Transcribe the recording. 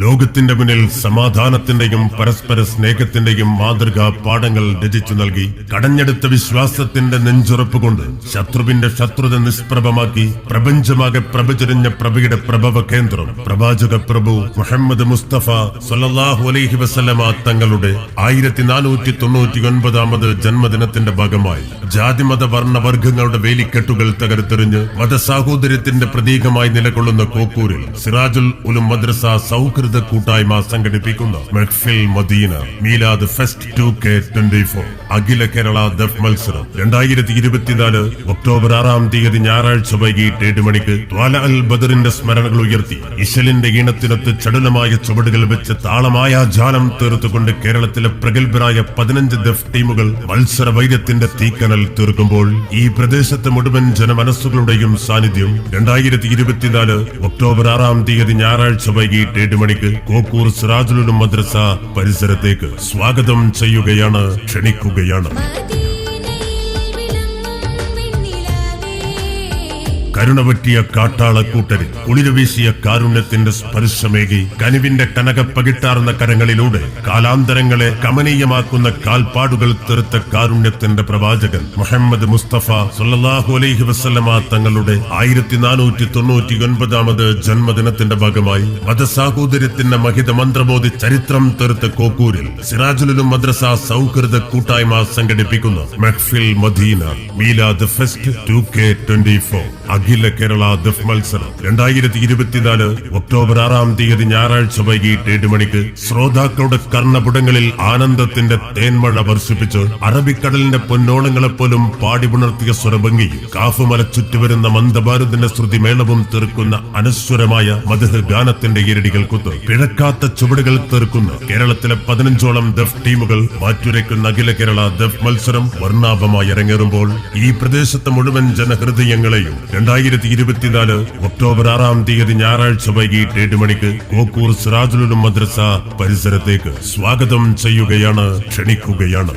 ലോകത്തിന്റെ മുന്നിൽ സമാധാനത്തിന്റെയും പരസ്പര സ്നേഹത്തിന്റെയും മാതൃകാ പാഠങ്ങൾ രചിച്ചു നൽകി. കടഞ്ഞെടുത്ത വിശ്വാസത്തിന്റെ നെഞ്ചുറപ്പ് കൊണ്ട് ശത്രുവിന്റെ ശത്രുത നിഷ്പ്രഭമാക്കി. പ്രപഞ്ചമാകെ പ്രഭചരിഞ്ഞ പ്രഭയുടെ പ്രഭവ കേന്ദ്രം. പ്രവാചക പ്രഭു മുഹമ്മദ് മുസ്തഫ സൊല്ലാഹു അലൈഹി വസല്ലമ തങ്ങളുടെ ആയിരത്തി നാനൂറ്റി തൊണ്ണൂറ്റി ഒൻപതാമത് ജന്മദിനത്തിന്റെ ഭാഗമായി. ജാതിമത വർണവർഗങ്ങളുടെ വേലിക്കെട്ടുകൾ തകർത്തെറിഞ്ഞ് മതസാഹോദര്യത്തിന്റെ പ്രതീകമായി നിലകൊള്ളുന്ന കോക്കൂരിൽ സിറാജുൽ ഉലും മദ്രസ സൗഹൃദ കൂട്ടായ്മ സംഘടിപ്പിക്കുന്ന. മെഹ്ഫിൽ മദീന മീലാദ് fest two K twenty four അഖില കേരള ദഫ് മത്സരം. രണ്ടായിരത്തി ഇരുപത്തിനാല് ഒക്ടോബർ ആറാം തീയതി ഞായറാഴ്ച വൈകിട്ട് ഏഴ് മണിക്ക് ത്വാല അൽ ബദറിന്റെ സ്മരണകൾ ഉയർത്തി. ഇശലിന്റെ ഈണത്തിനൊത്ത് ചടുലമായ ചുവടുകൾ വെച്ച് താളമായ ജാലം തീർത്തുകൊണ്ട് കേരളത്തിലെ പ്രഗത്ഭരായ പതിനഞ്ച് ദഫ് ടീമുകൾ മത്സര വൈദ്യത്തിന്റെ തീക്കനൽ തീർക്കുമ്പോൾ ഈ പ്രദേശത്തെ മുഴുവൻ ജനമനസ്സുകളുടെയും സാന്നിധ്യം രണ്ടായിരത്തി ഇരുപത്തിനാല് ഒക്ടോബർ ആറാം തീയതി ഞായറാഴ്ച വൈകിട്ട് ഏഴ് മണിക്ക് കോക്കൂർ സിറാജുലും മദ്രസ പരിസരത്തേക്ക് സ്വാഗതം ചെയ്യുകയാണ് ക്ഷണിക്കുകയാണ്. കരുണ പറ്റിയ കാട്ടാളക്കൂട്ടരിൽ കുളിരുവീശിയ കാരുണ്യത്തിന്റെ സ്പർശമേകി കനിവിന്റെ കനകപ്പകിട്ടാർന്ന കരങ്ങളിലൂടെ കാലാന്തരങ്ങളെ കമനീയമാക്കുന്ന കാൽപ്പാടുകൾ തീർത്ത കാരുണ്യത്തിന്റെ പ്രവാചകൻ മുഹമ്മദ് മുസ്തഫ സുല്ലാഹു അലൈഹി വസല്ലമ തങ്ങളുടെ ആയിരത്തി നാനൂറ്റി തൊണ്ണൂറ്റി ഒൻപതാമത് ജന്മദിനത്തിന്റെ ഭാഗമായി മതസാഹോദര്യത്തിന്റെ മഹിത മന്ത്രബോധി ചരിത്രം തീർത്ത കോക്കൂരിൽ സിറാജുലും മദ്രസ സൗഹൃദ കൂട്ടായ്മ സംഘടിപ്പിക്കുന്ന മെഹ്ഫിൽ മദീന മീലാദ് fest two K twenty four. അഖില കേരള ദഫ് മത്സരം രണ്ടായിരത്തി ഇരുപത്തിനാല് ഒക്ടോബർ ആറാം തീയതി ഞായറാഴ്ച വൈകിട്ട് ഏഴ് മണിക്ക് ശ്രോതാക്കളുടെ കർണപുടങ്ങളിൽ ആനന്ദത്തിന്റെ തേന്മഴ വർഷിപ്പിച്ച് അറബിക്കടലിന്റെ പൊന്നോളങ്ങളെപ്പോലും പാടിപുണർത്തിയ സ്വരഭംഗിയും കാഫുമല ചുറ്റുവരുന്ന മന്ദഭാരതിന്റെ ശ്രുതിമേളവും തീർക്കുന്ന അനശ്വരമായ മധുഹ ഗാനത്തിന്റെ ഇരടികൾ കുത്ത് പിഴക്കാത്ത ചുവടുകൾ തീർക്കുന്ന കേരളത്തിലെ പതിനഞ്ചോളം ദഫ് ടീമുകൾ മാറ്റുരയ്ക്കുന്ന അഖില കേരള ദഫ് മത്സരം വർണാഭമായി ഇറങ്ങേറുമ്പോൾ ഈ പ്രദേശത്തെ മുഴുവൻ ജനഹൃദയങ്ങളെയും രണ്ടായിരത്തി ഇരുപത്തിനാല് ഒക്ടോബർ ആറാം തീയതി ഞായറാഴ്ച വൈകിട്ട് ഏഴ് മണിക്ക് കോക്കൂർ സിറാജുലും മദ്രസ പരിസരത്തേക്ക് സ്വാഗതം ചെയ്യുകയാണ് ക്ഷണിക്കുകയാണ്.